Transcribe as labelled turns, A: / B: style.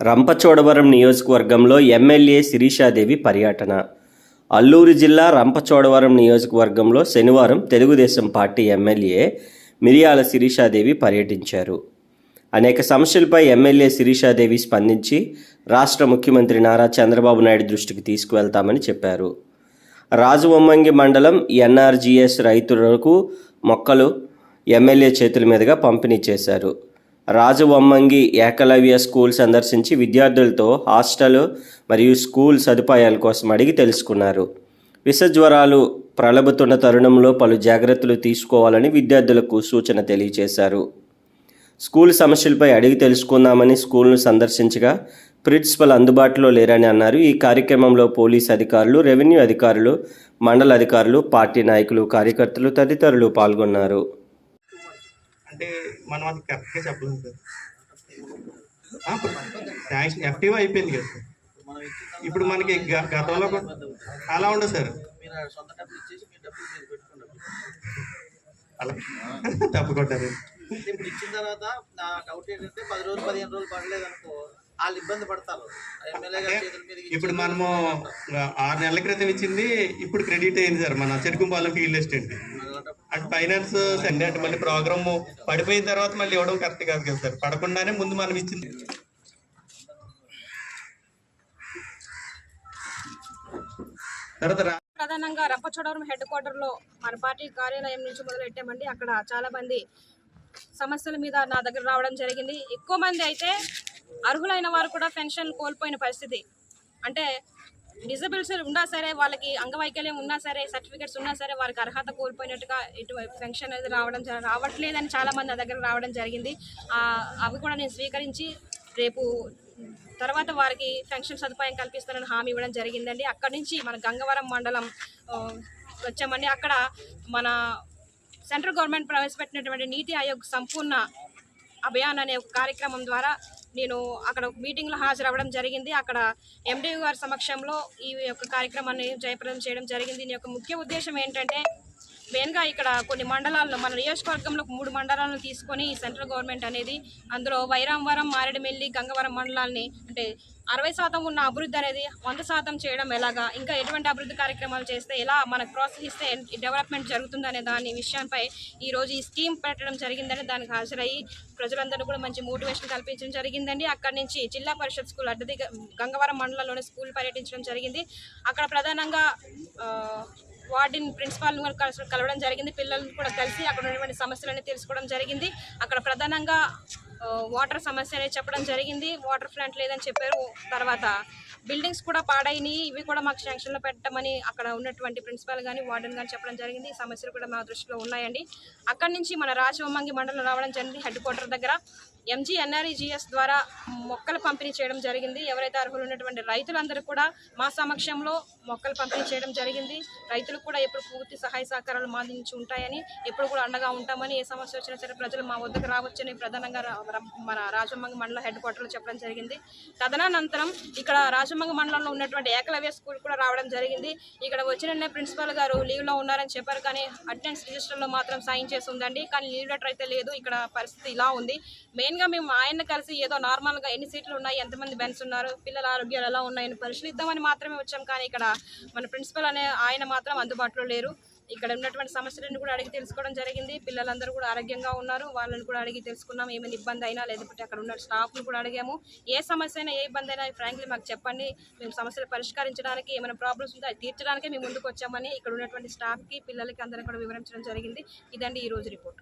A: రంపచోడవరం నియోజకవర్గంలో ఎమ్మెల్యే శిరీషాదేవి పర్యటన. అల్లూరు జిల్లా రంపచోడవరం నియోజకవర్గంలో శనివారం తెలుగుదేశం పార్టీ ఎమ్మెల్యే మిరియాల శిరీషాదేవి పర్యటించారు. అనేక సమస్యలపై ఎమ్మెల్యే శిరీషాదేవి స్పందించి రాష్ట్ర ముఖ్యమంత్రి నారా చంద్రబాబు నాయుడు దృష్టికి తీసుకువెళ్తామని చెప్పారు. రాజవొమ్మంగి మండలం ఎన్ఆర్జీఎస్ రైతులకు మొక్కలు ఎమ్మెల్యే చేతుల మీదుగా పంపిణీ చేశారు. రాజవమ్మంగి ఏకలవ్య స్కూల్ సందర్శించి విద్యార్థులతో హాస్టల్ మరియు స్కూల్ సదుపాయాల కోసం అడిగి తెలుసుకున్నారు. విష జ్వరాలు ప్రలబుతున్న తరుణంలో పలు జాగ్రత్తలు తీసుకోవాలని విద్యార్థులకు సూచన తెలియజేశారు. స్కూల్ సమస్యలపై అడిగి తెలుసుకుందామని స్కూల్ను సందర్శించగా ప్రిన్సిపల్ అందుబాటులో లేరని అన్నారు. ఈ కార్యక్రమంలో పోలీస్ అధికారులు రెవెన్యూ అధికారులు మండల అధికారులు పార్టీ నాయకులు కార్యకర్తలు తదితరులు పాల్గొన్నారు.
B: అంటే మనం అది కరెక్ట్గా చెప్పలేము సార్. శాంక్షన్ ఎఫ్టీవ్ అయిపోయింది కదా సార్. ఇప్పుడు మనకి గతంలో అలా ఉండదు సార్. అలా. తప్పుకుంటారు
C: అంటే ఇప్పుడు ఇచ్చిన తర్వాత నా డౌట్ ఏంటంటే పది రోజులు పదిహేను రోజులు పడలేదు అనుకో వాళ్ళు ఇబ్బంది పడతారు.
B: ఇప్పుడు మనము ఆరు నెలల క్రితం ఇచ్చింది ఇప్పుడు క్రెడిట్ అయింది సార్. మన చెరుకుంపాలెం ఫీల్డ్ ఎస్టేట్. అటు ఫైనాన్స్ అండి అటు మళ్ళీ ప్రోగ్రామ్ పడిపోయిన తర్వాత మళ్ళీ ఇవ్వడం కరెక్ట్ కాదు కదా సార్. పడకుండానే ముందు మనం ఇచ్చింది.
D: ప్రధానంగా రంపచోడవరం హెడ్ క్వార్టర్లో మన పార్టీ కార్యాలయం నుంచి మొదలెట్టామండి. అక్కడ చాలా మంది సమస్యల మీద నా దగ్గర రావడం జరిగింది. ఎక్కువ మంది అయితే అర్హులైన వారు కూడా పెన్షన్ కోల్పోయిన పరిస్థితి. అంటే డిజబిలిటీ ఉన్నా సరే వాళ్ళకి అంగవైకల్యం ఉన్నా సరే సర్టిఫికెట్స్ ఉన్నా సరే వారికి అర్హత కోల్పోయినట్టుగా ఇటు పెన్షన్ అనేది రావడం రావట్లేదని చాలామంది నా దగ్గర రావడం జరిగింది. అవి కూడా నేను స్వీకరించి రేపు తర్వాత వారికి పెన్షన్ సదుపాయం కల్పిస్తానని హామీ ఇవ్వడం జరిగిందండి. అక్కడి నుంచి మన గంగవరం మండలం వచ్చామండి. అక్కడ మన సెంట్రల్ గవర్నమెంట్ ప్రవేశపెట్టినటువంటి నీతి ఆయోగ్ సంపూర్ణ అభియాన్ అనే ఒక కార్యక్రమం ద్వారా నేను అక్కడ మీటింగ్లో హాజరవ్వడం జరిగింది. అక్కడ ఎండి గారి సమక్షంలో ఈ యొక్క కార్యక్రమాన్ని జయప్రదం చేయడం జరిగింది. దీని యొక్క ముఖ్య ఉద్దేశం ఏంటంటే మెయిన్గా ఇక్కడ కొన్ని మండలాల్లో మన నియోజకవర్గంలో మూడు మండలాలను తీసుకొని ఈ సెంట్రల్ గవర్నమెంట్ అనేది అందులో వైరాంవరం మారేడుమిల్లి గంగవరం మండలాల్ని అంటే అరవై శాతం ఉన్న అభివృద్ధి అనేది వంద శాతం చేయడం ఎలాగా? ఇంకా ఎటువంటి అభివృద్ధి కార్యక్రమాలు చేస్తే ఎలా మనకు ప్రోత్సహిస్తే డెవలప్మెంట్ జరుగుతుందనే దాని విషయంపై ఈరోజు ఈ స్కీమ్ పెట్టడం జరిగిందని దానికి హాజరయ్యి ప్రజలందరూ కూడా మంచి మోటివేషన్ కల్పించడం జరిగిందండి. అక్కడి నుంచి జిల్లా పరిషత్ స్కూల్ అడ్డది గంగవరం మండలంలోని స్కూల్ పర్యటించడం జరిగింది. అక్కడ ప్రధానంగా ఆ, వార్డెన్ ప్రిన్సిపాల్ని కూడా కలవడం జరిగింది. పిల్లలను కూడా కలిసి అక్కడ ఉన్నటువంటి సమస్యలన్నీ తెలుసుకోవడం జరిగింది. అక్కడ ప్రధానంగా వాటర్ సమస్య అనేది చెప్పడం జరిగింది. వాటర్ ప్లాంట్ లేదని చెప్పారు. తర్వాత బిల్డింగ్స్ కూడా పాడైనవి ఇవి కూడా మాకు శాంక్షన్లో పెట్టమని అక్కడ ఉన్నటువంటి ప్రిన్సిపాల్ కానీ వార్డెన్ కానీ చెప్పడం జరిగింది. ఈ సమస్యలు కూడా మా దృష్టిలో ఉన్నాయండి. అక్కడి నుంచి మన రాజవమ్మంగి మండలం రావడం జరిగింది హెడ్ క్వార్టర్ దగ్గర. ఎంజీఎన్ఆర్ఈజీఎస్ ద్వారా మొక్కలు పంపిణీ చేయడం జరిగింది. ఎవరైతే అర్హులు ఉన్నటువంటి రైతులందరూ కూడా మా సమక్షంలో మొక్కలు పంపిణీ చేయడం జరిగింది. రైతులు కూడా ఎప్పుడు పూర్తి సహాయ సహకారాలు మా నుంచి ఉంటాయని ఎప్పుడు కూడా అండగా ఉంటామని ఏ సమస్య వచ్చినా సరే ప్రజలు మా వద్దకు రావచ్చని ప్రధానంగా మన రాజమంగ మండల హెడ్ క్వార్టర్లో చెప్పడం జరిగింది. తదనంతరం ఇక్కడ రాజమంగ మండలంలో ఉన్నటువంటి ఏకలవ్య స్కూల్ కూడా రావడం జరిగింది. ఇక్కడ వచ్చిన ప్రిన్సిపల్ గారు లీవ్లో ఉన్నారని చెప్పారు కానీ అటెండెన్స్ రిజిస్టర్లో మాత్రం సైన్ చేసి ఉందండి కానీ లీవ్ లెటర్ అయితే లేదు ఇక్కడ పరిస్థితి ఇలా ఉంది. మెయిన్గా మేము ఆయన కలిసి ఏదో నార్మల్గా ఎన్ని సీట్లు ఉన్నాయి ఎంతమంది బెన్స్ ఉన్నారు పిల్లల ఆరోగ్యాలు ఎలా ఉన్నాయని పరిశీలిద్దామని మాత్రమే వచ్చాం. కానీ ఇక్కడ మన ప్రిన్సిపల్ అనే ఆయన మాత్రం అందుబాటులో లేరు. ఇక్కడ ఉన్నటువంటి సమస్యలను కూడా అడిగి తెలుసుకోవడం జరిగింది. పిల్లలందరూ కూడా ఆరోగ్యంగా ఉన్నారు. వాళ్ళని కూడా అడిగి తెలుసుకున్నాం. ఏమైనా ఇబ్బంది అయినా లేకపోతే అక్కడ ఉన్న స్టాఫ్ని కూడా అడిగాము. ఏ సమస్య అయినా ఏ ఇబ్బంది అయినా ఫ్రాంక్లీ మాకు చెప్పండి. మేము సమస్యలు పరిష్కరించడానికి ఏమైనా ప్రాబ్లమ్స్ ఉందో అది తీర్చడానికే మేము ముందుకు వచ్చామని ఇక్కడ ఉన్నటువంటి స్టాఫ్కి పిల్లలకి అందరూ కూడా వివరించడం జరిగింది. ఇదండి ఈ రోజు రిపోర్ట్